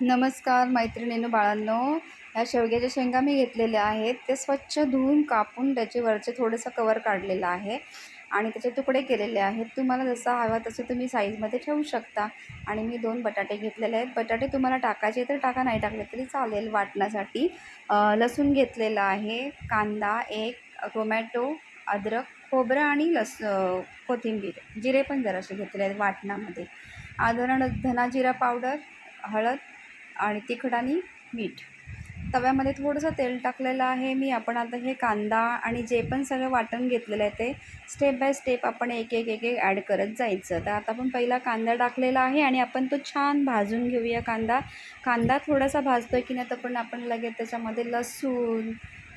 नमस्कार मैत्रिणीनो बाळांनो. ह्या शेवग्याच्या शेंगा मी घेतलेल्या आहेत. ते स्वच्छ धुवून कापून त्याचे वरचे थोडंसं कवर काढलेलं आहे आणि त्याचे तुकडे केलेले आहेत. तुम्हाला जसा हवा तसं तुम्ही साईजमध्ये ठेवू शकता. आणि मी दोन बटाटे घेतलेले आहेत. बटाटे तुम्हाला टाकायचे तर टाका नाही टाकले तरी चालेल वाटण्यासाठी. लसूण घेतलेलं आहे. कांदा एक टोमॅटो अद्रक खोबरं आणि लस कोथिंबीर. जिरे पण जरासे घेतलेले आहेत वाटणामध्ये. आधरण धना जिरा पावडर हळद आणि तिखट आणि मीठ. तव्यामध्ये थोडंसं तेल टाकलेलं आहे. मी आपण आता हे कांदा आणि जे पण सगळं वाटण घेतलेलं आहे ते स्टेप बाय स्टेप आपण एक एक एक एक ॲड करत जायचं. तर आता आपण पहिला कांदा टाकलेला आहे आणि आपण तो छान भाजून घेऊया कांदा. कांदा थोडासा भाजतो आहे की नाही तर पण आपण लगेच त्याच्यामध्ये लसूण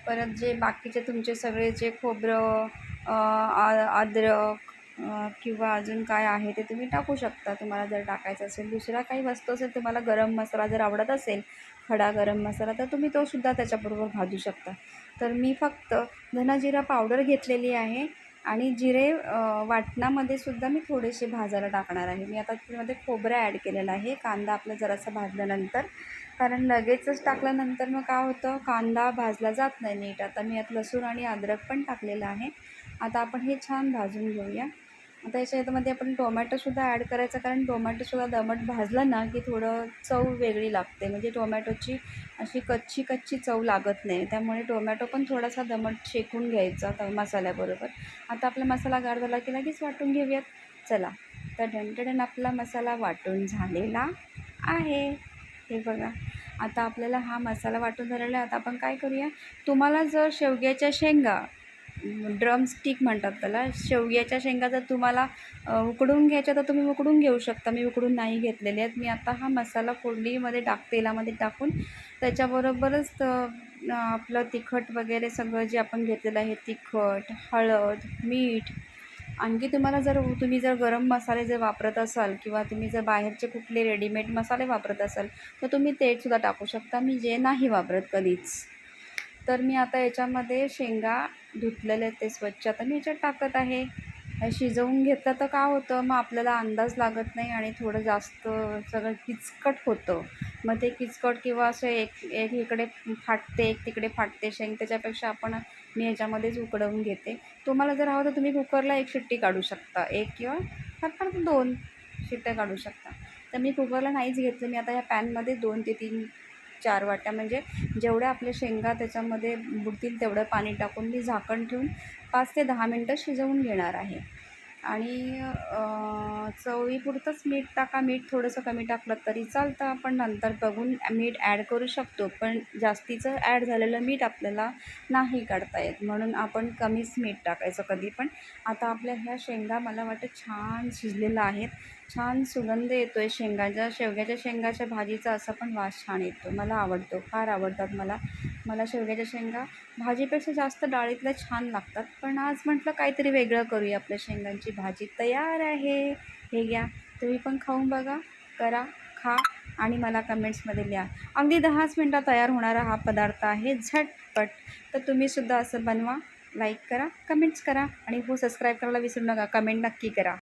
परत जे बाकीचे तुमचे सगळे जे खोबरं आ- अद्रक किंवा अजून काय आहे ते तुम्ही टाकू शकता. तुम्हाला जर टाकायचं असेल दुसरा काही वस्तू असेल तुम्हाला गरम मसाला जर आवडत असेल खडा गरम मसाला तर तुम्ही तो सुद्धा त्याच्याबरोबर भाजू शकता. तर मी फक्त धना जिरा पावडर घेतलेली आहे आणि जिरे वाटणामध्ये सुद्धा मी थोडेसे भाजायला टाकणार आहे. मी आता त्यामध्ये खोबरं ॲड केलेलं आहे. कांदा आपला जरासा भाजल्यानंतर कारण लगेचच टाकल्यानंतर मग काय होतं कांदा भाजला जात नाही नीट. आता मी यात लसूण आणि अद्रक पण टाकलेलं आहे. आता आपण हे छान भाजून घेऊया. आता याच्या याच्यामध्ये आपण टोमॅटोसुद्धा ॲड करायचं कारण टोमॅटोसुद्धा दमट भाजलं ना की थोडं चव वेगळी लागते. म्हणजे टोमॅटोची अशी कच्ची कच्ची चव लागत नाही. त्यामुळे टोमॅटो पण थोडासा दमट शेकून घ्यायचा तर मसाल्याबरोबर. आता आपला मसाला गार झाला की लगेच वाटून घेऊयात. चला तर डंटडन आपला मसाला वाटून झालेला आहे. हे बघा आता आपल्याला हा मसाला वाटून झालेला आहे. आता आपण काय करूया? तुम्हाला जर शेवग्याच्या शेंगा ड्रमस्टिक म्हणतात त्याला. शेवग्याच्या शेंगा जर तुम्हाला उकडून घ्यायच्या तर तुम्ही उकडून घेऊ शकता. मी उकडून नाही घेतलेले आहेत. मी आता हा मसाला फोडणीमध्ये टाक तेलामध्ये टाकून त्याच्याबरोबरच आपलं तिखट वगैरे सगळं जे आपण घेतलेलं आहे तिखट हळद मीठ आणखी तुम्हाला जर तुम्ही जर गरम मसाले जर वापरत असाल किंवा तुम्ही जर बाहेरचे कुठले रेडीमेड मसाले वापरत असाल तर तुम्ही तेसुद्धा टाकू शकता. मी जे नाही वापरत कधीच. तर मी आता याच्यामध्ये शेंगा धुतलेले आहेत ते स्वच्छ. आता मी याच्यात टाकत आहे. शिजवून घेतलं तर का होतं? मग आपल्याला अंदाज लागत नाही आणि थोडं जास्त सगळं किचकट होतं. मग ते किचकट किंवा असं एक एक इकडे फाटते एक तिकडे फाटते. शेंग त्याच्यापेक्षा आपण मी याच्यामध्येच उकडवून घेते. तुम्हाला जर हवं तर तुम्ही कुकरला एक शिट्टी काढू शकता. एक किंवा फार दोन शिट्ट्या काढू शकता. तर मी कुकरला नाहीच घेतलं. मी आता ह्या पॅनमध्ये दोन ते तीन चार वाट्या. म्हणजे जेवढ्या आपल्या शेंगा त्याच्यामध्ये बुडतील तेवढं पाणी टाकून मी झाकण ठेवून पाच ते दहा मिनटं शिजवून घेणार आहे. आणि चवळीपुरतंच चवीपुरतंच मीठ टाका. मीठ थोडंसं कमी टाकलं तरी चालतं. आपण नंतर बघून मीठ ॲड करू शकतो. पण जास्तीचं ॲड झालेलं मीठ आपल्याला नाही काढता येत. म्हणून आपण कमीच मीठ टाकायचं कधी पण. आता आपल्या ह्या शेंगा मला वाटतं छान शिजलेल्या आहेत. छान सुगंध येतो आहे शेंगाच्या शेवग्याच्या शेंगाच्या भाजीचा असा पण वास छान येतो. मला आवडतो. फार आवडतात मला. मला शेवग्याच्या शेंगा. भाजीपेक्षा जास्त डाळीतल्या छान लागतात. पण आज म्हटलं काहीतरी वेगळं करूया आपल्या शेंगांची भाजी. तयार आहे. हे घ्या. तुम्ही पण खाऊन बघा. करा खा आणि मला कमेंट्समध्ये लिहा. अगदी दहाच मिनटात तयार होणारा हा पदार्थ आहे झटपट. तर तुम्हीसुद्धा असं बनवा लाईक करा कमेंट्स करा आणि हो सबस्क्राईब करायला विसरू नका. कमेंट नक्की करा.